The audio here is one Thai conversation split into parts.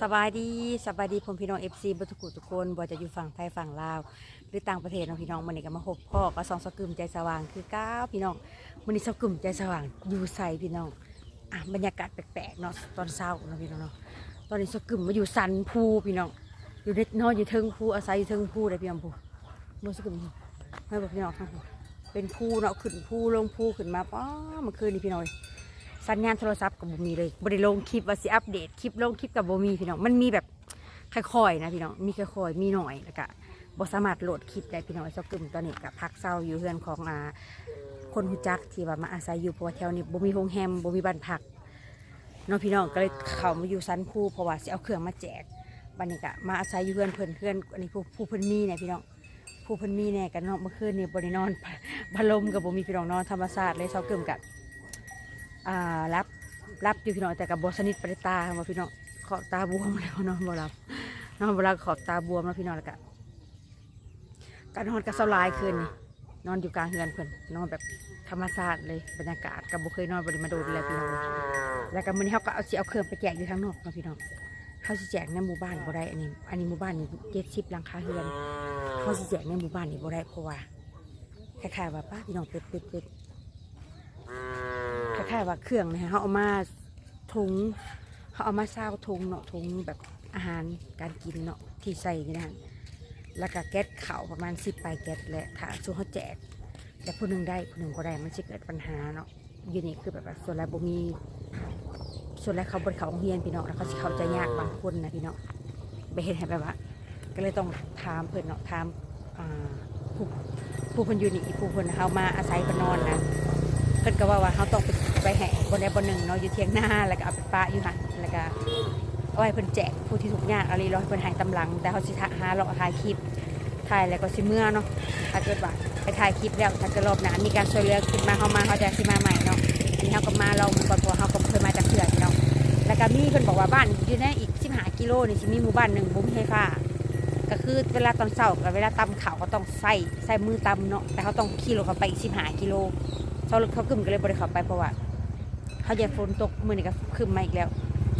สบายดีสบายดีผมพี่น้องเอฟซีบุตรกุทุกคนบ่ว่าจะอยู่ฝั่งไทยฝั่งลาว หรือต่างประเทศเนาะพี่น้องมันนี่ก็มาพบพ่อก็สองสกึมใจสว่างคือก้าวพี่น้องมันนี่สกึมใจสว่างอยู่ใส่พี่น้องอะบรรยากาศแปลกๆเนาะตอนเช้าเนาะพี่น้องเนาะตอนนี้สกึมมาอยู่สันภูพี่น้องอยู่ในนอนอยู่เทิงภูอาศัยอยู่เทิงภูเลยพี่น้องภูบ่สกึมให้บอกพี่น้องครับเป็นภูเนาะขึ้นภูลงภูขึ้นมาป้อเมื่อคืนนี้พี่น้อง สัญญาณโทรศัพท์กับบ่มีเลยบ่ได้ลงคลิปว่าสิอัปเดตคลิปลงคลิปกับบ่มีพี่น้องมันมีแบบค่อยๆนะพี่น้องมีค่อยๆมีหน่อยแล้วก็บ่สามารถโหลดคลิปได้พี่น้องไอ้เจ้ากึ่มตอนนี้กับพักเศร้าอยู่เฮือนของอ่าคนฮู้จักที่ว่ามาอาศัยอยู่เพราะว่าแถวนี้บ่มีโรงแรมบ่มีบ้านพักเนาะพี่น้องก็เลยเข้ามาอยู่ซันภูเพราะว่าสิเอาเครื่องมาแจกบัดนี้ก็มาอาศัยอยู่เฮือนเพิ่นเพื่อนอันนี้ผู้ผู้เพิ่อนมีเนี่ยพี่น้องผู้เพิ่อนมีเนี่ยกันเนาะเมื่อคืนเนี่ยบ่ได้นอนพัดลมกับบมีพี่น้องนอนธรรมชาติเลยเช้ากึ่มกับ อ่ารับรับอยู่พี่น้องแต่กับบอสนิทปริตาว่าพี่น้องขอบตาบวมแล้วนอนบ่รับนอนบ่รับขอบตาบวมแล้วพี่น้องแล้วก็การนอนกับเสาลายคืนนี่นอนอยู่กลางเฮือนเพิ่นนอนแบบธรรมชาติเลยบรรยากาศกับบ่เคยนอนบริมาโดนเลยพี่น้องแล้วก็มื้อนี้เฮาก็เอาสิเอาเครื่องไปแจกอยู่ทางนอกนาะพี่น้องเฮาสิแจกในหมู่บ้านบ่ได้อันนี้ อันนี้หมู่บ้านนี่70หลังคาเฮือนเฮาสิแจกในหมู่บ้านนี่บ่ได้เพราะว่าคล้ายๆว่าป้าพี่น้องเป็ดเป็ดเป็ด ล้ายๆว่าเครื่องนะฮะเขาเอามาถุงเขาเอามาเศร้าถุงเนาะถุงแบบอาหารการกินเนาะที่ใส่นี่นะแล้วก็แก๊สเข่าประมาณสิบปลายแก๊สแหละถ้าช่วเขาแจก แต่ผู้หนึ่งได้ผู้หนึ่งก็ได้มันจะเกิดปัญหาเนาะอยู่นี่คือแบบว่าส่วนแรกบ่มีส่วนแรกเขาบนเขาโรงเรียนพี่เนาะแล้วเขาสิเขาใจยากบางคนนะพี่เนาะไปเห็นให้แบบว่า ก็เลยต้องถามเพิ่อนเนาะถามผู้ผู้เพิ่นอยู่นี่ผู้เพิ่นเขามาอาศัยเพิ่นนอนนะ เพิ่นก็ว่าว่าเขาต้องไปไปแห่บนใดบนหนึ่งเนาะอยู่เทียงหน้าแล้วก็เอาไปปะอยู่หันแล้วก็เอาไว้เพิ่นแจกผู้ที่ทุกข์ยากอะไรรอให้เพิ่นหายตำลัง แต่เขาสิหาเราถ่ายคลิปถ่ายแล้วก็สิเมื่อเนาะถ้าเกิดว่าไปถ่ายคลิปแล้วถ้าเกิดรอบหน้ามีการช่วยเหลือขึ้นมาเขามาเขาจะสิมาใหม่เนาะอันนี้เขาก็มาเราเหมือนก่อนเพราเขาก็เคยมาจากเขื่อนเนาะแล้วก็มีเพิ่นบอกว่าบ้านอยู่ในอีก15กิโลนี่สิมีหมู่บ้านหนึ่งบุ้มไฟฟ้าก็คือเวลาตอนเช้ากับเวลาตำเข่าวก็ต้องใส่ใส่มือตำเนาะแต่เขาต้องขี่รถเข้าไปอีก15กิโล เขาเขากึ่มก็เลยบริขับไปเพราะว่าเขาจะฝนตกมือนี่ก็ขึ้นมาอีกแล้ว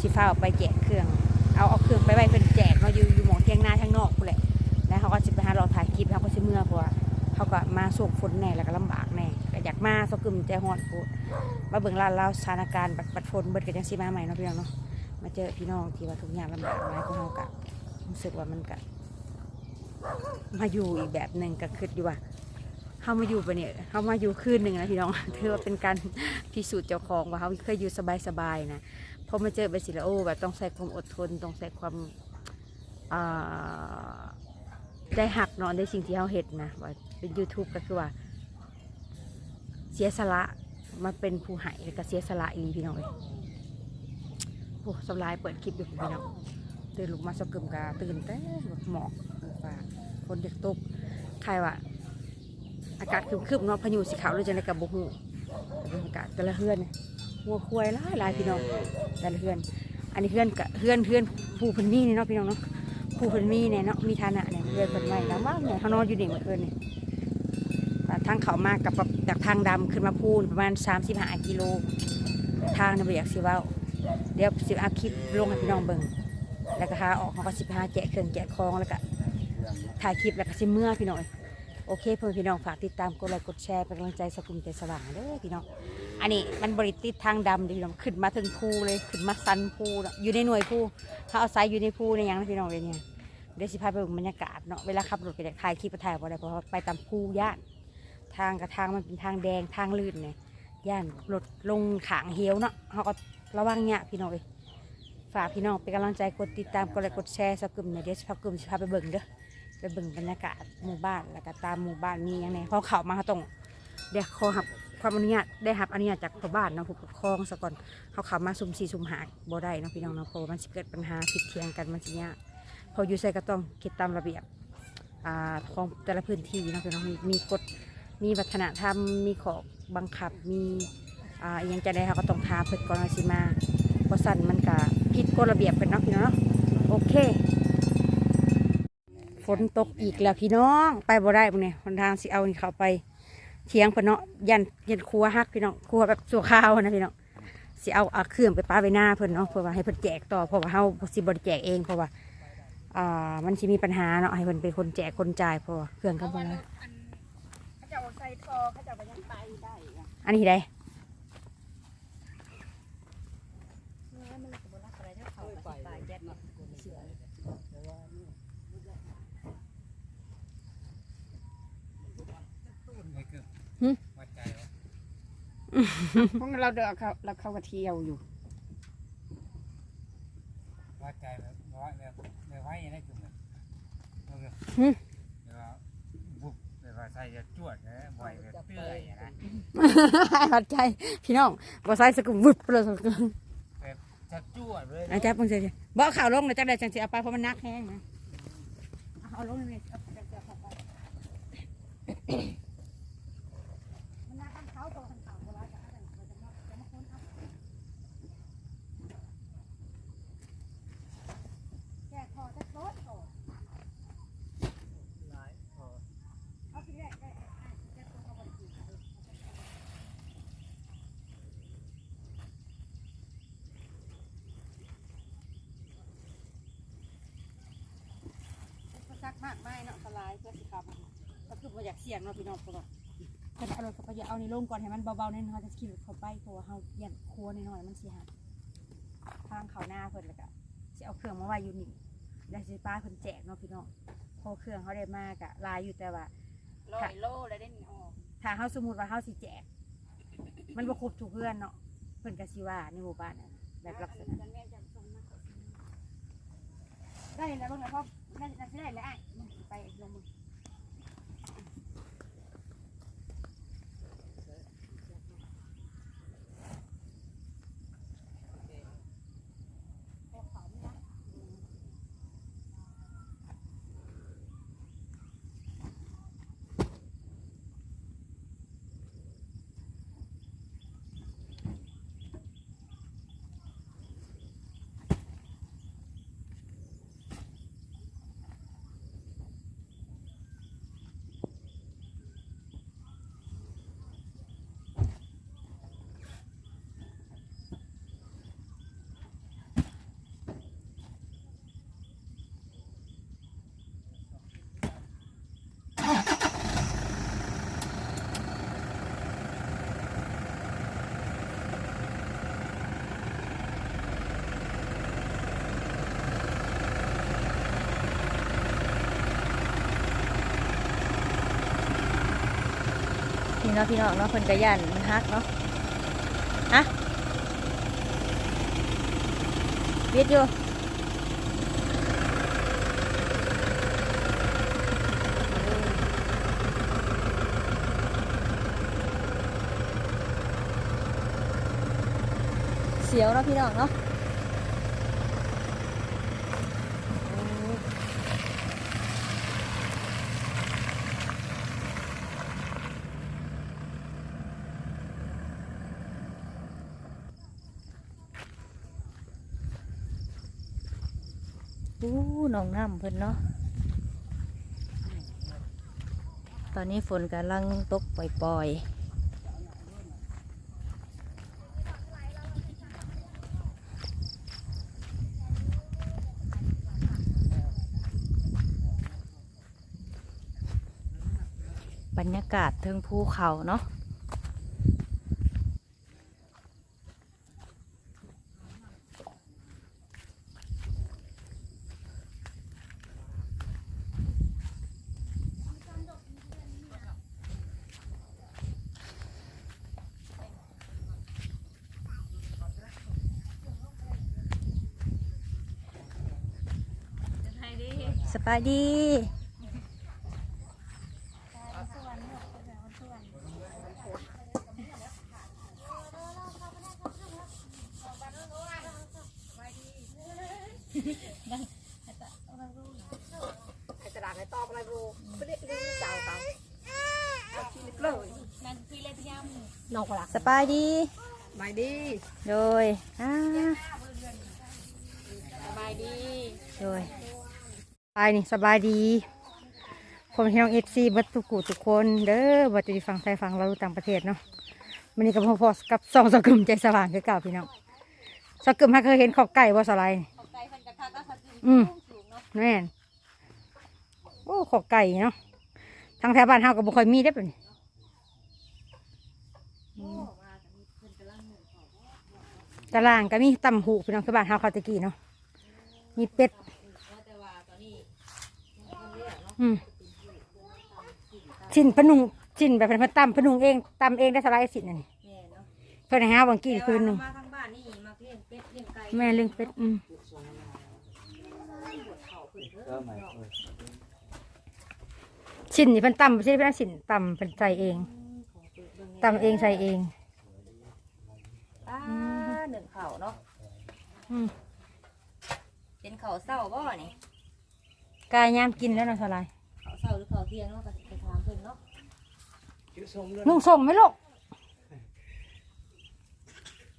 ชิฟ้าออกไปแจกเครื่อง เอาเอาเครื่องไปไว้เป็นแจกเนาอยู่อยู่หมองเที่ยงหน้าทางนอกกูแหละแล้วเขาก็จะไปหาเราถ่ายคลิปเขาก็จะเมื่อเพราะว่าเขาก็มาส่งฝนแน่แล้วก็ลำบากแน่ก็อยากมาเขากึ่มใจฮอนโพดมาเบิ่งลานเราสถานการณ์บัดบัดฝนเบิดกันยังสิมาใหม่เนาะพี่น้องเนาะมาเจอพี่น้องที่ว่าทุกอย่างลำบากหลายของเขากะรู้สึกว่ามันกะมาอยู่อีกแบบหนึ่งก็คืออยู่ว่า เขามาอยู่ไปเนี่ยเขามาอยู่คืนหนึ่งนะพี่น้องถือว่าเป็นการพิสูจน์เจ้าของว่าเขาเคยอยู่สบายๆนะพอมาเจอไปสิล้วโอแบบต้องใส่ความอดทนต้องใส่ความอ่าได้หักนอนในสิ่งที่เขาเห็นนะว่าเป็น YouTube ก็คือว่า เสียสละมาเป็นผู้ใหายแล้วก็เสียสละอีพี่น้องเลยโอ้สบายเปิดคลิปอยู่พี่น้องตื่นลุกมาสกึมกาตื่นแต่หมอกฟ้าคนเด็กตกใครว่า อากาศครึมๆเนาะพายุสีขาวเลยจังไดกับบุหูแต่บรรยากาศแต่ละเฮือนหัวควายหลายหลายพี่น้องแต่ละเฮือน อันนี้เฮือนกับเฮือนเฮือนผู้พันมีนี่เนาะพี่น้องเนาะผู้พันมีเนี่ยเนาะมีฐานะเนี่ยเฮือนเป็นใหม่แล้วว่าเนี่ยเขานอนอยู่นี่เหมื่อคืนเนี่ยทางเขามากับจากทางดำขึ้นมาพูนประมาณ3 5กิโลทางเนี่ยบ่อยากสิว้าเดี๋ยวสิอาคลิปลงให้พี่น้องเบิ่งแล้วก็หาออกเขาก็สิไปหาแจกเครื่องแจกของแล้วก็ถ่ายคลิปแล้วก็สิเมื่อพี่น้อง โอเคเพื่อนพี่น้องฝากติดตามกดไลค์กดแชร์เป็นกำลังใจสกุลใจสว่างเด้อพี่น้องอันนี้มันบริติดทางดำเด้อพี่น้องขึ้นมาถึงภูเลยขึ้นมาสันภูอยู่ในหน่วยภูถ้าเอาไซส์อยู่ในภูในยังนะพี่น้องเลยเนี่ยเดี๋ยวสิพาไปดูบรรยากาศเนาะเวลาขับรถไปถ่ายคลิปไปถ่ายบ่ได้เพราะไปตามภูย่านทางกับทางมันเป็นทางแดงทางลื่นเนี่ยย่านรถลงขางเหียวเนาะเขาก็ระวังเนี่ยพี่น้องเลยฝากพี่น้องเป็นกำลังใจกดติดตามกดไลค์กดแชร์สกุลเนี่ยเดี๋ยวสิพากลุ่มสิพาไปเบิ่งเด้อ ไปเบิ่งบรรยากาศหมู่บ้านแล้วก็ตามหมู่บ้านมีอย่างไรพอเขามาเขาต้องเดี๋ยวขอหับความอนุญาตได้หับอนุญาตจากพ่อบ้านเนาะผู้ปกครองซะก่อนเขาเขามาสุ่มสี่สุ่มหาบ่ได้เนาะพี่น้องเนาะเพราะว่ามันสิเกิดปัญหาผิดเทียงกันมันสิยากพออยู่ใส่ก็ต้องคิดตามระเบียบอ่าของแต่ละพื้นที่เนาะพี่น้องมีมีกฎมีวัฒนธรรมมีขอบบังคับมีอ่าอหยังจะได้เขาก็ต้องทาเพิ่นก่อนว่าสิมาเพราะสั่นมันก็ผิดกฎระเบียบเพิ่นเนาะพี่น้องเนาะโอเค นตกอีกแล้วพี่น้อง ไปบ่ได้พวกนี้คนทางสิเอานี่เขาไปเทียงเพิ่นเนาะยันยันครัวฮักพี่น้องครัวแบบสัวข้าวนะพี่น้องสิเอาเอาเครื่องไปป้าไว้หน้าเพิ่นเนาะเพื่อว่าให้เพิ่นแจกต่อเพราะว่าเฮาสิบ่ได้แจกเองเพราะว่าอ่ามันสิมีปัญหาเนาะให้เพิ่นเป็นคนแจกคนจ่ายเพราะว่าเครื่องเขาบ่ได้เขาจะเอาใส่ทอเขาจะเอาไปยังไปได้อะอันนี้ได้ เนื้อมันก็บ่รักอะไรเท่าเขาไปไปแก๊สเนาะเสือ วัดใจวะเพราะงั้นเราเดินเขาเราเข้ามาเที่ยวอยู่ วัดใจแบบว่าแบบแบบไว้ยังไงคือแบบแบบแบบว่าบุบแบบว่าใส่จะจวดนะบ่อยแบบเตื้อยอะนะหัดใจ พี่น้องบ่ใส่สกุลวึบเลยสกุลแบบจะจวดเลยอาจารย์เพิ่งสิบ่เอาข่าวลงเลยจังได๋จังสิเอาไปเพราะมันนักแห้งนะเอาลงเลยเอาจังสิเอาเข้าไปมันนักทั้งเขาตัวทั้งเขาบ่ว่าจะอะไรบ่จะมาจะมาคนเอาแกะคอจะโดดออก หลายพอ เอาสิได้ได้อะแกะตัวเขาบ่ได้กินเออ ก็ซัก มากไม่เนาะสลายเพื่อสิครับก็คือบ่อยากเสี่ยงเนาะพี่น้องเพราะว่าถ้าจะเอารถเขาจะเอาในโล่งก่อนให้มันเบาๆแน่นอนจะขี่รถเขาไปเพราะว่าเฮายันครัวน้อยๆมันสิหักทางเขาหน้าเพิ่นแล้วก็สิเอาเครื่องมาไว้อยู่นี่แล้วสิป้าเพิ่นแจกเนาะพี่น้องพอเครื่องเขาได้มากอะลายอยู่แต่ว่าร้อยโลแล้วได้นี่ออกถ้าเฮาสมมุติว่าเฮาสิแจก มันบ่ครบทุกเพื่อนเนาะเพิ่นก็สิว่าในหมู่บ้านน่ะแบบลักษณะแม่จะส่งมาได้แล้วเบิ่งแล้วพ่อ น่าจะได้แล้วอะไปลงมือ พี่เนาะพี่น้องเนาะเพิ่นกระยันมันฮักเนาะฮะเวียดอยู่เสียวเนาะพี่น้องเนาะ อู้หนองน้ำเพิ่นเนาะ ตอนนี้ฝนกำลังตกปล่อยๆ บรรยากาศเทิงภูเขาเนาะ สบายดีไอ้ตลาดไอ้ตอกอะไรรู้ไม่ได้รู้เจ้าเขาเอาชีลิปเลยนั่นพี่เล่นยำนอกปลาสบายดีสบายดีโดยอ่าสบายดีโดยสบายนี่สบายดีผมพี่น้องเอฟซีบัตทุกกูทุกคนเด้อบัตรดีฟังไทยฟังเราวต่างประเทศเนาะมันนี้กับพ่อพอกับสองสกุมใจสว่างคือเก่าพี่น้องสักกึมฮะเคยเห็นขอกไก่บ่สไลด์ขอบใจเพิ่นกระทักก็สักคือืมสูงเนาะแม่นโอ้ขอกไก่เนาะทางแถวบ้านเฮาก็บ่ค่อยมีได้อเป็นโอ้มาแต่มีเพิ่นกำลังหนึ่งเขาตารางก็มีตำหูพี่น้องคือบ้านเฮาเขาตะกี้เนาะมีเป็ด แต่ว่าตอนนี้มันเรียกเนาะ อืมชิ้นพะนุงชิ้นแบบเป็นพะตำพะนุงเองตำเองได้สไลด์สินั่นนี่แม่เนาะเพิ่นให้หาวังกี้คืนหนึงแต่ว่ามาทางบ้านนี่มาเลี้ยงเป็ดเลี้ยงไก่แม่เลี้ยงเป็ดอืมก็หมายเออชิ้นนี่เพิ่นตำบ่ใช่เพิ่นเอาชิ้นตำเพิ่นใส่เองตำเองใส่เอง อ่าหนึ่งเขาเนาะอืมเป็นเขาเศร้าบ่นี่ กายยามกินแล้วเนาะสไลด์เขาเศร้าหรือเขาเที่ยงเนาะก็สิไปถามเพิ่นเนาะชื่อส้มด้วยนุ่งส่งไหมลูก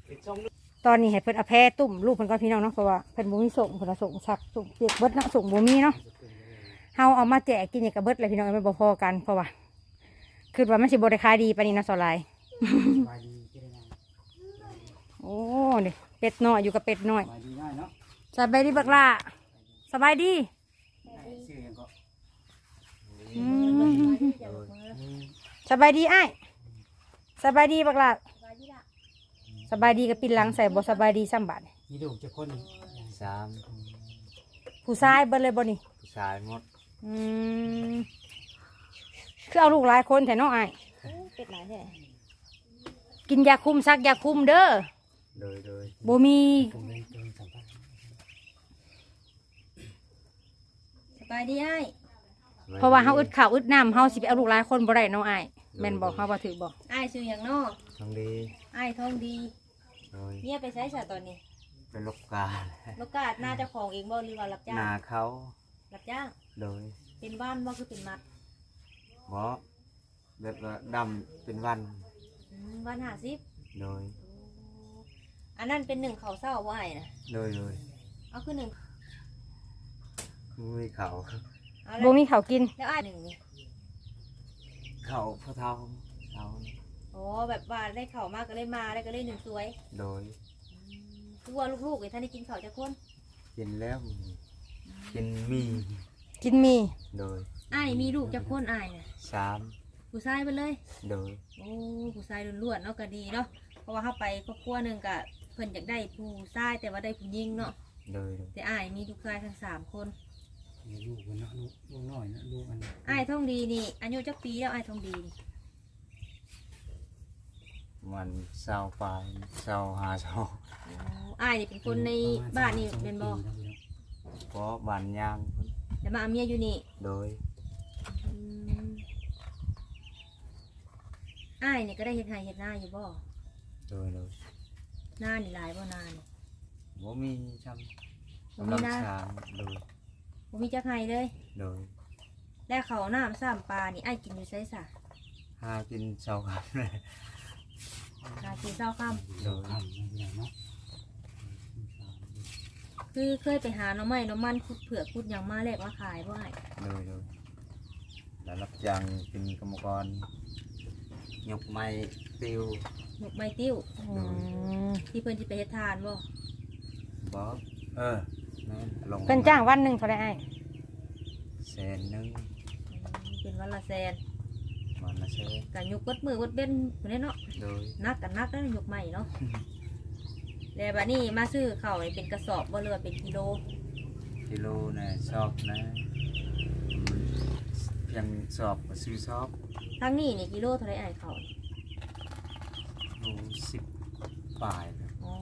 เป็นส้มด้วยตอนนี้ให้เพิ่นเอาแพรตุ่มลูกเพิ่นก่อนพี่น้องเนาะเพราะว่าเพิ่นบ่มีส่งเพิ่นเอาส่งสักส่งเปียกเบิดเนาะส่งบ่มีเนาะเฮาเอามาแจกกินอย่างกับเบิดเลยพี่น้องมันบ่พอกันเพราะว่าคือว่ามันสิบ่ได้ขายดีปานนี้เนาะสไลด์สบายดีจะได้ไงโอ้นี่เป็ดน้อยอยู่กับเป็ดน้อย สบายดีง่ายเนาะ สบายดีบักล่าสบายดีชื่อยังก็ อืมสบายดีอ้ายสบายดีบักล่าสบายดีกับปินหลังใส่บ่สบายดีซ้ำบาดมีลูกจะคนสามผู้ชายเบิดเลยบ่นี่ผู้ชายหมดอืมคือเอาลูกหลายคนแต่น้องอ้ายเป็ดหลายแท้กินยาคุมซักยาคุมเด้อโดยโดยบ่มีผมเลยเกินสัมภาษณ์สบายดีอ้าย เพราะว่าเฮาอึดข้าวอึดน้ำเฮาสิไปเอาลูกหลายคนบ่ได้น้องอ้ายแม่นบอกเฮาบ่ถือบอกอ้ายชื่อหยังเนาะทองดีอ้ายทองดีโดยเมียไปใช้ซะตอนนี้เป็นลูกกาลูกกาดหน้าเจ้าของเองบ่หรือว่ารับจ้างนาเขารับจ้างโดยเป็นบ้านบ่คือเป็นมัดหมอแบบว่าดำเป็นวันอืมบ้านหาซิบโดยอันนั้นเป็นหนึ่งเขาเศร้าบ่อ้ายนะโดยโดยเอาคือหนึ่งมุ้ยเขา เอาบ่แล้วมีข้าวกิน แล้วอ้ายหนึ่งนี่เขาพระเท้าเท้าโอ้แบบว่าได้เข่ามากก็เลยมาได้ก็เลยหนึ่งสวยโดยคือว่าลูกๆไอ้ท่านได้กินข้าวจากคนกินแล้วกินมีกินมีโดยอ้ายมีลูกจากคนอ้ายน่ะสามผู้ชายไปเลย โดยโอ้ผู้ชายล้วนๆเนาะก็ดีเนาะเพราะว่าเข้าไปครอบครัวหนึ่งก็เพิ่นอยากได้ผู้ชายแต่ว่าได้ผู้หญิงเนาะโดยโดยแต่อ้ายมีลูกชายทั้งสามคน มีลูกมันเนาะลูกลูกน้อยนะลูกมันอ้ายทองดีนี่อายุจักปีแล้วอ้ายทองดีนี่มันเศร้าไปเศร้าหาเศร้าโอ้อ้ายนี่เป็นคนในบ้านนี่เป็นบ่เพราะบานยางแต่มาเอาเมียอยู่นี่โดยอืมอ้ายนี่ก็ได้เฮ็ดไร่เฮ็ดนาอยู่บ่โดยโดยหน้านี่หลายบ่หนานี่บ่มีจบ่ำมีกำลังหน้าสร้างโดย บ่มีจักไห้เลย โดยแล้วเขาวน้ำซ้ำปลานี่ไอ้ายกินอยู่ไสซะหากินเช้าครับเลยหากินเช้าค่โดยทำอย่างเนาะำคือเคยไปหาหน่อไม้หน่อมันขุดเผือกขุดหยังมาแลกมาขายบ่ไอ้ายโดยโดยแล้วรับจ้างเป็นกรรมกรยกไม้ติวหนุกไม้ติ้วอืม ที่เพิ่นสิไปเฮ็ดทานบ่บอกเออแม่น ลงเพิ่นจ้างวันหนึงเท่าไหร่อ้ายแสนหนึงอืมเป็นวันละแสนมันละแสนกันยกกดมือกดเบ็นพุ่นแหละเนาะโดยนักกันนักแล้วยกใหม่เนาะแล้วบัดนี้มาซื้อข้าวนี่เป็นกระสอบบ่เรือว่าเป็นกิโลกิโลนะชอบนะเพียงสอบก็ซื้อสอบทั้งนี้นี่กิโลเท่าไหร่ไอ้ายข้าวนี่โลสิบปลายนะ อ๋อ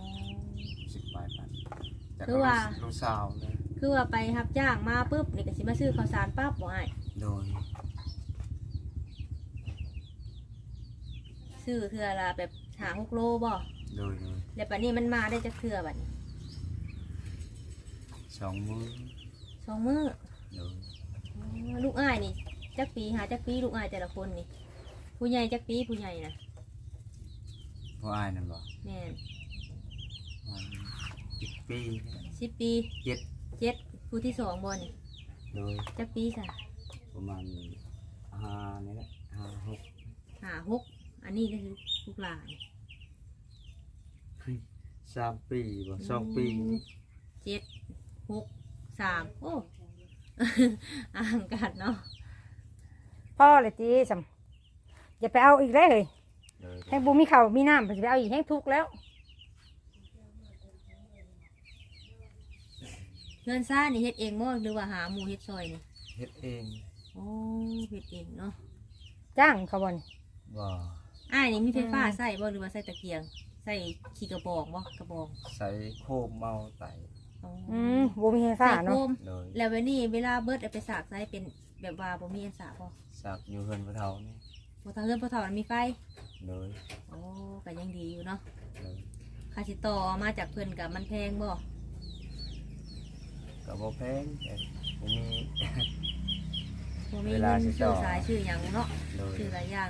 สิบปลายพัน แต่คืก็อว่าโลสาวเลยคือว่าไปรับจ้างมาปุ๊บนี่ก็สิมาซื้อข้าวสารปั๊บบ่ไอ้ายโดยซื้อเทื่อละแบบหาหกโลบ่โดยโดยแล้วบัดนี้มันมาได้จักเทื่อบัดนี้สองมือสองมื้อโดยอ๋อลูกอ้ายนี่จักปีหาจักปีลูกอ้ายแต่ละคนนี่ ผู้ใหญ่จักปีผู้ใหญ่นะพ่ออายนั่นบอกแม่นมันอีก ปีสิบปีเจ็ดเจ็ดผู้ที่สองบ่นี่โดยจักปีซะประมาณห้านี่แหละห้าหกหาหกอันนี้ก็คือลูกหลานสามปีบ่สองปีเจ็ดหกสามโอ้อ่างกันเนาะพ่อเลยจีสำอย่าไปเอาอีกเลยเฮ้ยเลยแห้งบุมีข้าวมีน้ำไปเอาอีกแห้งทุกข์แล้ว เงินซ่านี่เฮ็ดเองบ่หรือว่าหาหมูเฮ็ดซอยนี่เฮ็ดเองโอ้เฮ็ดเองเนาะจ้างเขาบอนบ่อ้ายนี่มีไฟฟ้าใส่บ่หรือว่าใส่ตะเกียง ใส่ขี้กระบอกบ่กระบอกใส่โคมเมาไตอ๋ออืมบุมีไฟฟ้าใส่โคเนาะมเลยแล้วเวลานี่เวลาเบิดเอาไปสากใส่เป็นแบบว่าบ่มีอันสากบ่สักอยู่เฮือนพระเฒ่านี่บ่ทางเฮือนบ่เท่ามันมีไฟเลยโอ้ก็ยังดีอยู่เนาะเลยค่าสิต่อมาจากเพิ่นกับมันแพงบ่ ก็บ่แพงแต่บ่มี บ่มีเวเงิลานสิต่ซื้ออ สายซื้อหยังเนาะเลยซื้อหลายอย่าง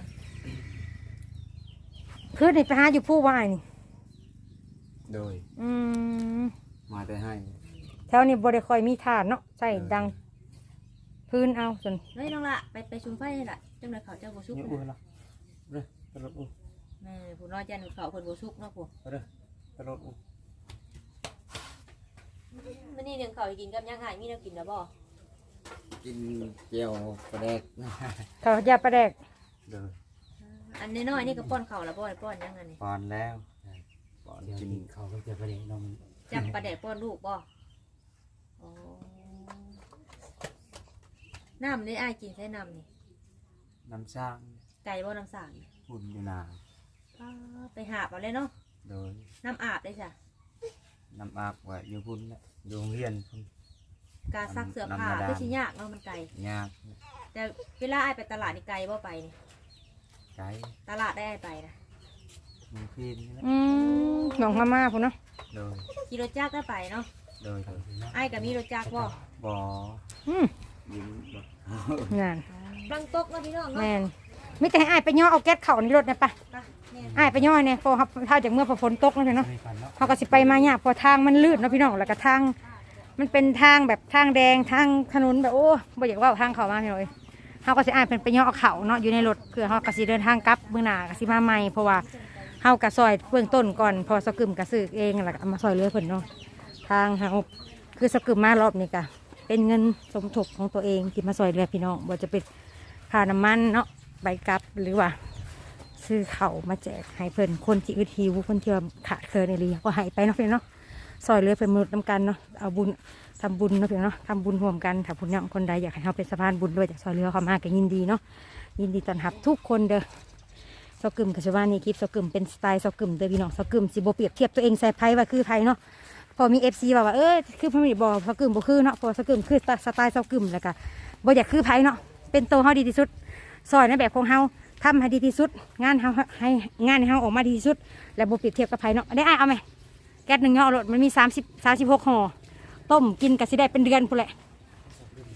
คือนี่ไปหาอยู่ผู้วายนี่โดยอืมมาแต่ให้แถวนี้บริคอยมีฐานเนาะใส่ดัง พื้นเอาจนเฮ้ยน้องละไปไปชุมไฟนี่ล่ะจังได๋เขาเจ้าบ่สุกนี่อุ้ยล่ะเด้อตลอดอุ้ยแม่ผู้น้อยจันเขาเพิ่นบ่สุกเนาะผู้เด้อตลอดอุ้ย มื้อนี้เรื่องเขาวให้กินกับหยังหายมีแนวกินแล้วบ่กินเจียวปลาแดกเขาอยาประแดกเด้ออันน้อยๆนี่ก็ป้อนข้าวแล้วบ่ได้ป้อนหยังอันนี้ปอนแล้วปอนกินเขาก็จะไปเลี้ยงนมจับปลาแดกป้อนลูกบ่อ๋อน้ำนี่อ้ายกินใช้น้ำนี่น้ำช่างไก่บ่น้ำสางหุ่นอยู่นาอ้าไปหาบเอาเลยเนาะโดยน้ำอาบได้จ้ะ น้ำอาบว่าอยู่พุ่นแหละอยู่โรงเรียนพุ่นกาซักเสื้อผ้าน้ำมาดามคือสิยากเนาะมันไกล ยากแต่เวลาไอ้ายไปตลาดนี่ไกลบ่ไปนี่ไกลตลาดได้ไอ้ายไปนะมันพีนนี่แหละอืมหนองมาม่าพุ่นเนาะโดยขี่รถจักรได้ไปเนาะโดยโดยไอ้ายกับมีรถจักรบ่บ่อืมยิ้มบ่งานลังตกเนาะพี่น้องเนาะ แมนไม่แต่ให้อ้ายไปย่อเอาแก๊สเข่าในรถนะปะ ไปแม่น อ้ายไปย่อเนี่ยพอเขาถ้าจากเมื่อพอฝนตกนั่นเนาะไม่ฝันเนาะเขาก็สิไปมาเนี่ยากเพอทางมันลื่นเนาะพี่น้องแล้วก็ทาง มันเป็นทางแบบทางแดงทางถนนแบบโอ้บ่อยากว่าทางเขามาพี่น้องเอ้ยเขาก็สิอ้ายเป็นไปย่อเอาเข่าเนาะอยู่ในรถเพื่อเขาก็สิเดินทางกลับเมื่อหน้าก็สิมาใหม่เพราะว่าเฮากะซอยเบื้องต้นก่อนพอสกึมกะซื้อเองแล้วก็เอามาซอยเรือเพิ่นเนาะทางเฮาคือสกึมมารอบนี้กะเป็นเงินสมทบของตัวเองที่มาซอยเรือพี่น้องบ่จะเป็นค่าน้ำมันเนาะใบกลับหรือว่า ซื้อเขามาแจกให้เพิ่นคนที่อึดหิวคนที่ขาดเคินในรีก็ให้ไปเนาะเพื่อนเนาะซอยเลือเพิ่นมนุษย์นำกันเนาะเอาบุญทำบุญเนาะเพื่อนเนาะทำบุญร่วมกันถ้าผู้นำคนใดอยากให้เขาเป็นสะพานบุญด้วยจากซอยเหลือเขามาก็ยินดีเนาะยินดีต้อนรับทุกคนเด้อสกึมกับชาวบ้านในคลิปสกึมเป็นสไตล์สกึมเด้อพี่น้องสกึมสิบเปรียบเทียบตัวเองใส่ไพ่ว่าคือไพ่เนาะพอมีเอฟซีว่าว่าเออคือพม่บอกสกึมบ่คือเนาะพอสกึมคือสไตล์สกึมแล้วก็บ่อยากคือไพ่เนาะเป็นโตเฮาดีที่สุดซอยในแบบของเฮา ทำให้ดีที่สุด งานเฮาให้งานให้เฮาออกมาดีที่สุด และบ่เปรียบเทียบกับไผเนาะได้อ้ายเอาไหมแก๊สหนึ่งย่อรถมันมี30 36ห่อต้มกินก็สิได้เป็นเดือนพุ่นแหละ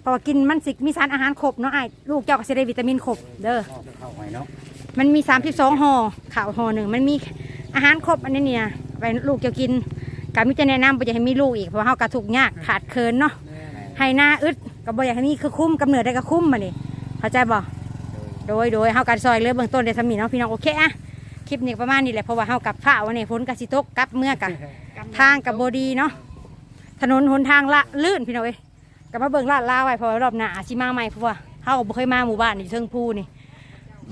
เพราะว่ากินมันสิมีสารอาหารครบเนาะอ้ายลูกเจ้าก็สิได้วิตามินครบเด้อเข้าไปเนาะมันมี 32ห่อข่าวห่อหนึ่งมันมีอาหารครบอันนี้เนี่ยไปลูกจะกินกามิจะแนะนำบ่อยากให้มีลูกอีกเพราะว่าเฮากระทุกข์ยากขาดเคินเนาะให้หน้าอึดก็บ่อยากให้มีคือคุ้มกำเนิดได้ก็คุ้มมานี่เข้าใจบ่ โดยโดยเฮากันซอยเรือเบื้องต้นได้สำนีเนาะพี่น้องโอเคอะคลิปนี้ประมาณนี้แหละเพราะว่าเฮากลับผ้าวันนี้ฝนกะสิตกกลับเมื่อกะทางกับโบดีเนาะถนนหนทางละลื่นพี่น้องเอ้ยกลับมาเบิ่งลาดลาวไว้เพราะว่ารอบหน้าอาจสิมาใหม่เพราะว่าเฮาบ่เคยมาหมู่บ้านนี่เชิงภูนี่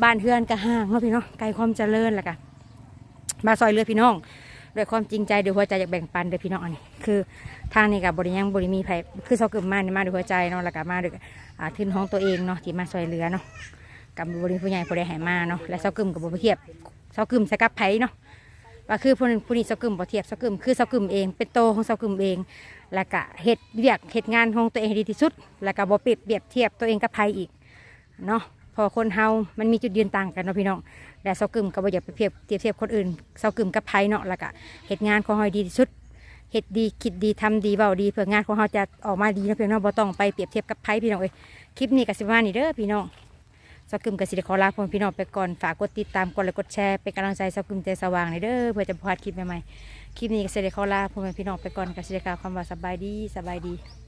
บ้านเฮือนก็ห่างเนาะพี่น้องไกลความเจริญแล้วก็มาซอยเรือพี่น้องด้วยความจริงใจด้วยหัวใจอยากแบ่งปันเด้อพี่น้องอันนี้คือทางนี้กับบริยังบริมีไผคือเซากึมมานี่มาด้วยหัวใจเนาะแล้วก็มาด้วยอ่าทุนของตัวเองเนาะที่มาซอยเรือเนาะ กับบริผู้ใหญ่ผู้ใดหายมาเนาะและเสากึมกับบริเทียบเสากึมใส่กับไผเนาะว่าคือผู้นั้นผู้นี้เสากึมบ่เทียบเสากึมคือเสากึมเองเป็นโตของเสากึมเอง แล้วก็เฮ็ดเวียกเฮ็ดงานของตัวเองให้ดีที่สุด แล้วก็บ่ปิดเปรียบเทียบตัวเองกับไผอีกเนาะพอคนเฮา มันมีจุดยืนต่างกันเนาะพี่น้องและเสากึมก็บ่อยากไปเทียบเทียบเทียบคนอื่นเสากึมกับไผเนาะแล้วก็เฮ็ดงานของเฮาดีที่สุดเฮ็ดดีคิดดีทำดีเว้าดีเพื่องานของเฮาจะออกมาดีนะพี่น้องบ่ต้องไปเปรียบเทียบกับไผพี่น้องเอ้ยคลิปนี้ก็สิประมานี้เด้อพี่น้อง สกุมกับสิริขอลาพ่อแม่พี่น้องไปก่อนฝากกดติดตามกดไลค์กดแชร์เป็นกำลังใจสกุมใจสว่างในอยเด้อเพื่อจะพลาดคลิปใหม่ๆคลิปนี้ก็สิริขอลาพ่อแม่พี่น้องไปก่อนกับสิริกล่าคำว่าสบายดีสบายดี